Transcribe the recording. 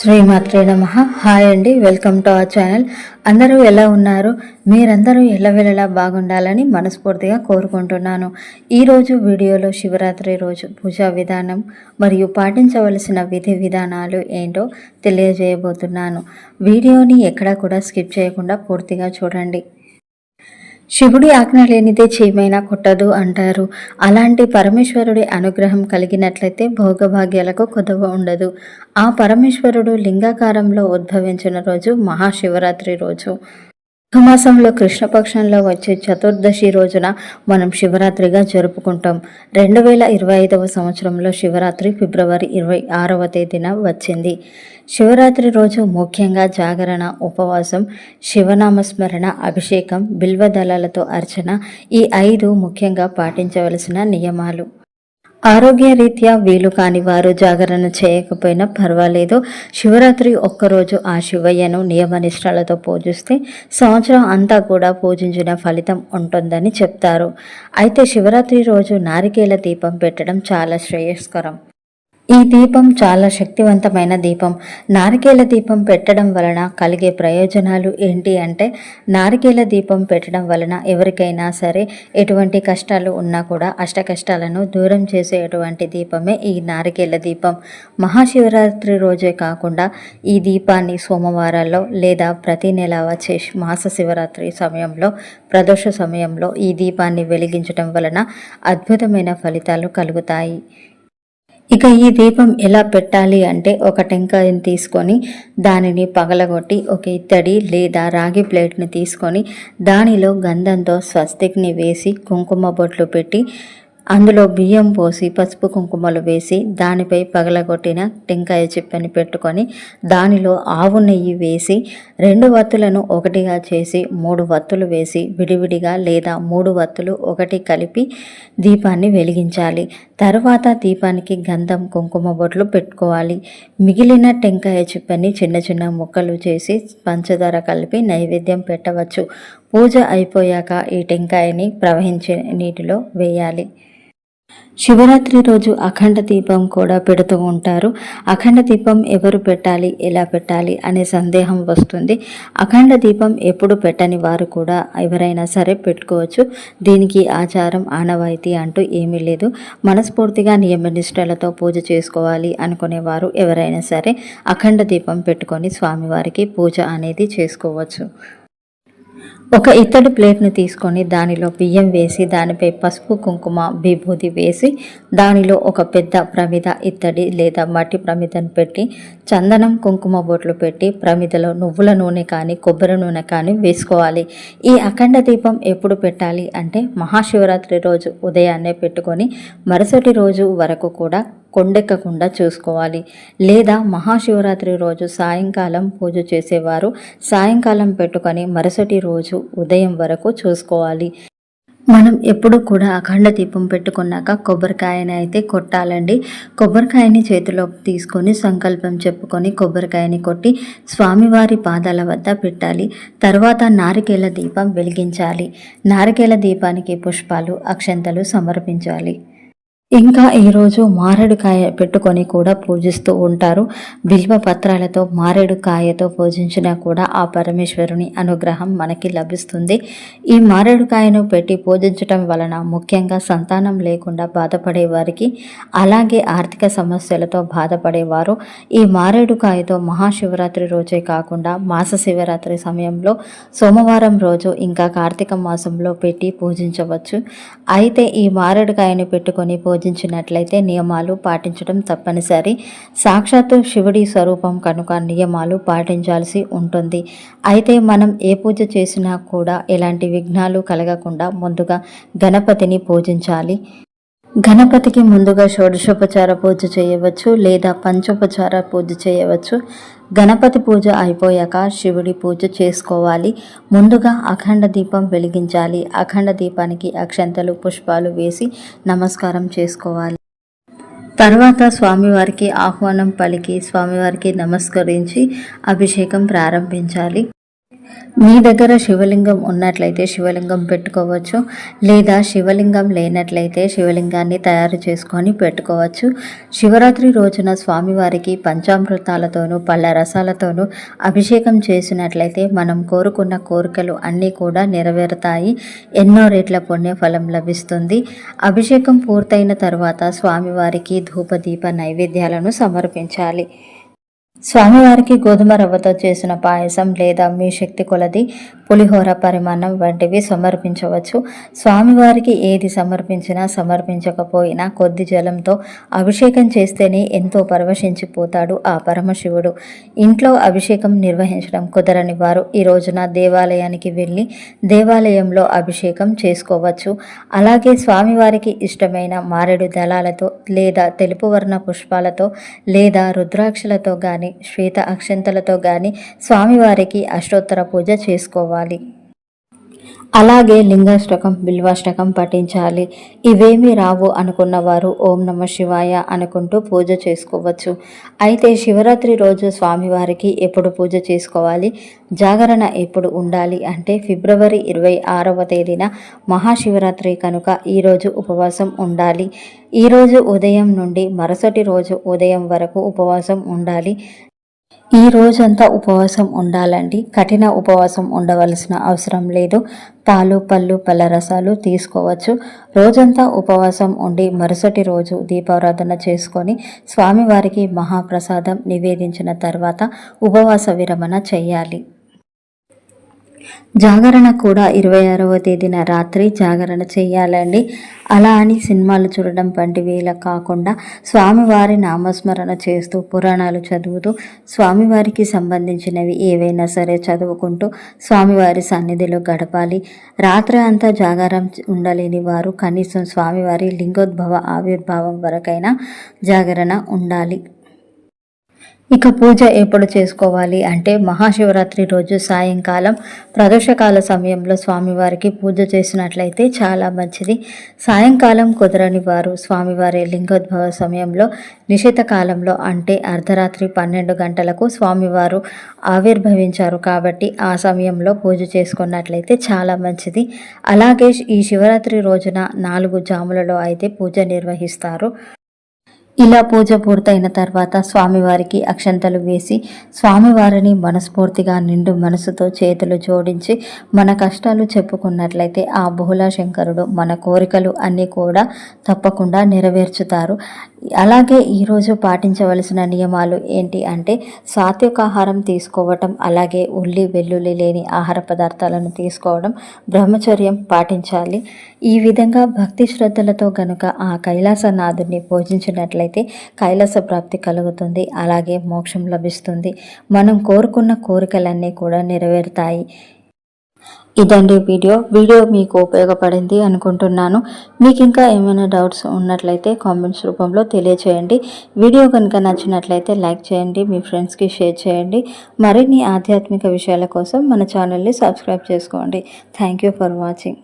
శ్రీమాత్రే నమ. హాయ్ అండి వెల్కమ్ టు అవర్ ఛానల్. అందరూ ఎలా ఉన్నారు? మీరందరూ ఎల్లవెల్లలా బాగుండాలని మనస్ఫూర్తిగా కోరుకుంటున్నాను. ఈరోజు వీడియోలో శివరాత్రి రోజు పూజా విధానం మరియు పాటించవలసిన విధి విధానాలు ఏంటో తెలియజేయబోతున్నాను. వీడియోని ఎక్కడా కూడా స్కిప్ చేయకుండా పూర్తిగా చూడండి. శివుడి ఆజ్ఞ లేనిదే చీమైనా కొట్టదు అంటారు. అలాంటి పరమేశ్వరుడి అనుగ్రహం కలిగినట్లయితే భోగభాగ్యాలకు కొదవ ఉండదు. ఆ పరమేశ్వరుడు లింగాకారంలో ఉద్భవించిన రోజు మహాశివరాత్రి రోజు. మాసంలో కృష్ణపక్షంలో వచ్చే చతుర్దశి రోజున మనం శివరాత్రిగా జరుపుకుంటాం. రెండు వేల ఇరవై ఐదవ సంవత్సరంలో శివరాత్రి ఫిబ్రవరి ఇరవై ఆరవ తేదీన వచ్చింది. శివరాత్రి రోజు ముఖ్యంగా జాగరణ ఉపవాసం శివనామస్మరణ అభిషేకం బిల్వదళాలతో అర్చన ఈ ఐదు ముఖ్యంగా పాటించవలసిన నియమాలు. ఆరోగ్య రీత్యా వీలు కాని వారు జాగరణ చేయకపోయినా పర్వాలేదు. శివరాత్రి ఒక్కరోజు ఆ శివయ్యను నియమనిష్టలతో పూజిస్తే సంవత్సరం అంతా కూడా పూజించిన ఫలితం ఉంటుందని చెప్తారు. అయితే శివరాత్రి రోజు నారికేల దీపం పెట్టడం చాలా శ్రేయస్కరం. ఈ దీపం చాలా శక్తివంతమైన దీపం. నారికేల దీపం పెట్టడం వలన కలిగే ప్రయోజనాలు ఏంటి అంటే నారికేల దీపం పెట్టడం వలన ఎవరికైనా సరే ఎటువంటి కష్టాలు ఉన్నా కూడా అష్ట కష్టాలను దూరం చేసేటువంటి దీపమే ఈ నారికేల దీపం. మహాశివరాత్రి రోజే కాకుండా ఈ దీపాన్ని సోమవారాల్లో లేదా ప్రతి నెల వచ్చే మాస శివరాత్రి సమయంలో ప్రదోష సమయంలో ఈ దీపాన్ని వెలిగించడం వలన అద్భుతమైన ఫలితాలు కలుగుతాయి. ఇక ఈ దీపం ఎలా పెట్టాలి అంటే ఒక టెంకాయని తీసుకొని దానిని పగలగొట్టి ఒక ఇత్తడి లేదా రాగి ప్లేట్ని తీసుకొని దానిలో గంధంతో స్వస్తిక్ని వేసి కుంకుమ బొట్లు పెట్టి అందులో బియ్యం పోసి పసుపు కుంకుమలు వేసి దానిపై పగలగొట్టిన టెంకాయ చిప్పని పెట్టుకొని దానిలో ఆవు నెయ్యి వేసి రెండు వత్తులను ఒకటిగా చేసి మూడు వత్తులు వేసి విడివిడిగా లేదా మూడు వత్తులు ఒకటి కలిపి దీపాన్ని వెలిగించాలి. తర్వాత దీపానికి గంధం కుంకుమ బొట్లు పెట్టుకోవాలి. మిగిలిన టెంకాయ చిప్పని చిన్న చిన్న ముక్కలు చేసి పంచదార కలిపి నైవేద్యం పెట్టవచ్చు. పూజ అయిపోయాక ఈ టెంకాయని ప్రవహించే నీటిలో వేయాలి. శివరాత్రి రోజు అఖండ దీపం కూడా పెడుతూ ఉంటారు. అఖండ దీపం ఎవరు పెట్టాలి ఎలా పెట్టాలి అనే సందేహం వస్తుంది. అఖండ దీపం ఎప్పుడు పెట్టని వారు కూడా ఎవరైనా సరే పెట్టుకోవచ్చు. దీనికి ఆచారం ఆనవాయితీ అంటూ ఏమీ లేదు. మనస్ఫూర్తిగా నియమనిష్టలతో పూజ చేసుకోవాలి అనుకునేవారు ఎవరైనా సరే అఖండ దీపం పెట్టుకొని స్వామివారికి పూజ అనేది చేసుకోవచ్చు. ఒక ఇత్తడి ప్లేట్ను తీసుకొని దానిలో బియ్యం వేసి దానిపై పసుపు కుంకుమ విభూతి వేసి దానిలో ఒక పెద్ద ప్రమిద ఇత్తడి లేదా మట్టి ప్రమిదను పెట్టి చందనం కుంకుమ బొట్లు పెట్టి ప్రమిదలో నువ్వుల నూనె కానీ కొబ్బరి నూనె కానీ వేసుకోవాలి. ఈ అఖండ దీపం ఎప్పుడు పెట్టాలి అంటే మహాశివరాత్రి రోజు ఉదయాన్నే పెట్టుకొని మరుసటి రోజు వరకు కూడా కొండెక్కకుండా చూసుకోవాలి. లేదా మహాశివరాత్రి రోజు సాయంకాలం పూజ చేసేవారు సాయంకాలం పెట్టుకొని మరుసటి రోజు ఉదయం వరకు చూసుకోవాలి. మనం ఎప్పుడు కూడా అఖండ దీపం పెట్టుకున్నాక కొబ్బరికాయని అయితే కొట్టాలండి. కొబ్బరికాయని చేతిలోకి తీసుకొని సంకల్పం చెప్పుకొని కొబ్బరికాయని కొట్టి స్వామివారి పాదాల వద్ద పెట్టాలి. తర్వాత నారికేల దీపం వెలిగించాలి. నారికేల దీపానికి పుష్పాలు అక్షంతలు సమర్పించాలి. ఇంకా ఈరోజు మారేడుకాయ పెట్టుకొని కూడా పూజిస్తూ ఉంటారు. బిల్వ పత్రాలతో మారేడుకాయతో పూజించినా కూడా ఆ పరమేశ్వరుని అనుగ్రహం మనకి లభిస్తుంది. ఈ మారేడుకాయను పెట్టి పూజించటం వలన ముఖ్యంగా సంతానం లేకుండా బాధపడే వారికి అలాగే ఆర్థిక సమస్యలతో బాధపడేవారు. ఈ మారేడుకాయతో మహాశివరాత్రి రోజే కాకుండా మాస శివరాత్రి సమయంలో సోమవారం రోజు ఇంకా కార్తీక మాసంలో పెట్టి పూజించవచ్చు. అయితే ఈ మారేడుకాయను పెట్టుకొని పూజ పూజించినట్లయితే నియమాలు పాటించడం తప్పనిసరి. సాక్షాత్తు శివుడి స్వరూపం కనుక నియమాలు పాటించాల్సి ఉంటుంది. అయితే మనం ఏ పూజ చేసినా కూడా ఎలాంటి విఘ్నాలు కలగకుండా ముందుగా గణపతిని పూజించాలి. గణపతికి ముందుగా షోడశోపచార పూజ చేయవచ్చు లేదా పంచోపచార పూజ చేయవచ్చు. గణపతి పూజ అయిపోయాక శివుడి పూజ చేసుకోవాలి. ముందుగా అఖండ దీపం వెలిగించాలి. అఖండ దీపానికి అక్షంతలు పుష్పాలు వేసి నమస్కారం చేసుకోవాలి. తర్వాత స్వామివారికి ఆహ్వానం పలికి స్వామివారికి నమస్కరించి అభిషేకం ప్రారంభించాలి. మీ దగ్గర శివలింగం ఉన్నట్లయితే శివలింగం పెట్టుకోవచ్చు లేదా శివలింగం లేనట్లయితే శివలింగాన్ని తయారు చేసుకొని పెట్టుకోవచ్చు. శివరాత్రి రోజున స్వామివారికి పంచామృతాలతోనూ పళ్ళ రసాలతోనూ అభిషేకం చేసినట్లయితే మనం కోరుకున్న కోరికలు అన్నీ కూడా నెరవేరుతాయి. ఎన్నో రెట్ల పుణ్యఫలం లభిస్తుంది. అభిషేకం పూర్తయిన తర్వాత స్వామివారికి ధూపదీప నైవేద్యాలను సమర్పించాలి. స్వామివారికి గోధుమ రవ్వతో చేసిన పాయసం లేదా మీ శక్తి కొలది పులిహోర పరిమాణం వంటివి సమర్పించవచ్చు. స్వామివారికి ఏది సమర్పించినా సమర్పించకపోయినా కొద్ది జలంతో అభిషేకం చేస్తేనే ఎంతో పరవశించిపోతాడు ఆ పరమశివుడు. ఇంట్లో అభిషేకం నిర్వహించడం కుదరని వారు ఈ రోజున దేవాలయానికి వెళ్ళి దేవాలయంలో అభిషేకం చేసుకోవచ్చు. అలాగే స్వామివారికి ఇష్టమైన మారేడు దళాలతో లేదా తెలుపు వర్ణ పుష్పాలతో లేదా రుద్రాక్షలతో కానీ శ్వేత అక్షంతలతో కానీ స్వామివారికి అష్టోత్తర పూజ చేసుకోవాలి. అలాగే లింగాష్టకం బిల్వాష్టకం పఠించాలి. ఇవేమీ రావు అనుకున్న వారు ఓం నమ శివాయ అనుకుంటూ పూజ చేసుకోవచ్చు. అయితే శివరాత్రి రోజు స్వామివారికి ఎప్పుడు పూజ చేసుకోవాలి? జాగరణ ఎప్పుడు ఉండాలి అంటే ఫిబ్రవరి ఇరవై ఆరవ తేదీన మహాశివరాత్రి కనుక ఈరోజు ఉపవాసం ఉండాలి. ఈరోజు ఉదయం నుండి మరుసటి రోజు ఉదయం వరకు ఉపవాసం ఉండాలి. ఈ రోజంతా ఉపవాసం ఉండాలండి. కఠిన ఉపవాసం ఉండవలసిన అవసరం లేదు. పాలు పళ్ళు పళ్ళ రసాలు తీసుకోవచ్చు. రోజంతా ఉపవాసం ఉండి మరుసటి రోజు దీపారాధన చేసుకొని స్వామివారికి మహాప్రసాదం నివేదించిన తర్వాత ఉపవాస విరమణ చేయాలి. జాగరణ కూడా ఇరవై ఆరవ తేదీన రాత్రి జాగరణ చేయాలండి. అలా అని సినిమాలు చూడడం వంటివేలా కాకుండా స్వామివారి నామస్మరణ చేస్తూ పురాణాలు చదువుతూ స్వామివారికి సంబంధించినవి ఏవైనా సరే చదువుకుంటూ స్వామివారి సన్నిధిలో గడపాలి. రాత్రి అంతా జాగారం ఉండలేని వారు కనీసం స్వామివారి లింగోద్భవ ఆవిర్భావం వరకైనా జాగరణ ఉండాలి. ఇక పూజ ఎప్పుడు చేసుకోవాలి అంటే మహాశివరాత్రి రోజు సాయంకాలం ప్రదోషకాల సమయంలో స్వామివారికి పూజ చేసినట్లయితే చాలా మంచిది. సాయంకాలం కుదరని వారు స్వామివారి లింగోద్భవ సమయంలో నిషిత కాలంలో అంటే అర్ధరాత్రి పన్నెండు గంటలకు స్వామివారు ఆవిర్భవించారు కాబట్టి ఆ సమయంలో పూజ చేసుకున్నట్లయితే చాలా మంచిది. అలాగే ఈ శివరాత్రి రోజున నాలుగు జాములలో అయితే పూజ నిర్వహిస్తారు. ఇలా పూజ పూర్తయిన తర్వాత స్వామివారికి అక్షంతలు వేసి స్వామివారిని మనస్ఫూర్తిగా నిండు మనసుతో చేతులు జోడించి మన కష్టాలు చెప్పుకున్నట్లయితే ఆ బహుళ శంకరుడు మన కోరికలు అన్నీ కూడా తప్పకుండా నెరవేర్చుతారు. అలాగే ఈరోజు పాటించవలసిన నియమాలు ఏంటి అంటే సాత్వికాహారం తీసుకోవటం అలాగే ఉల్లి వెల్లుల్లి లేని ఆహార పదార్థాలను తీసుకోవడం బ్రహ్మచర్యం పాటించాలి. ఈ విధంగా భక్తి శ్రద్ధలతో గనుక ఆ కైలాసనాథుని పూజించినట్లయితే కైలాస ప్రాప్తి కలుగుతుంది అలాగే మోక్షం లభిస్తుంది. మనం కోరుకున్న కోరికలన్నీ కూడా నెరవేరుతాయి. ఇదండి వీడియో. వీడియో మీకు ఉపయోగపడింది అనుకుంటున్నాను. మీకు ఇంకా ఏమైనా డౌట్స్ ఉన్నట్లయితే కామెంట్స్ రూపంలో తెలియచేయండి. వీడియో కనుక నచ్చినట్లయితే లైక్ చేయండి మీ ఫ్రెండ్స్కి షేర్ చేయండి. మరిన్ని ఆధ్యాత్మిక విషయాల కోసం మన ఛానల్ని సబ్స్క్రైబ్ చేసుకోండి. Thank for watching.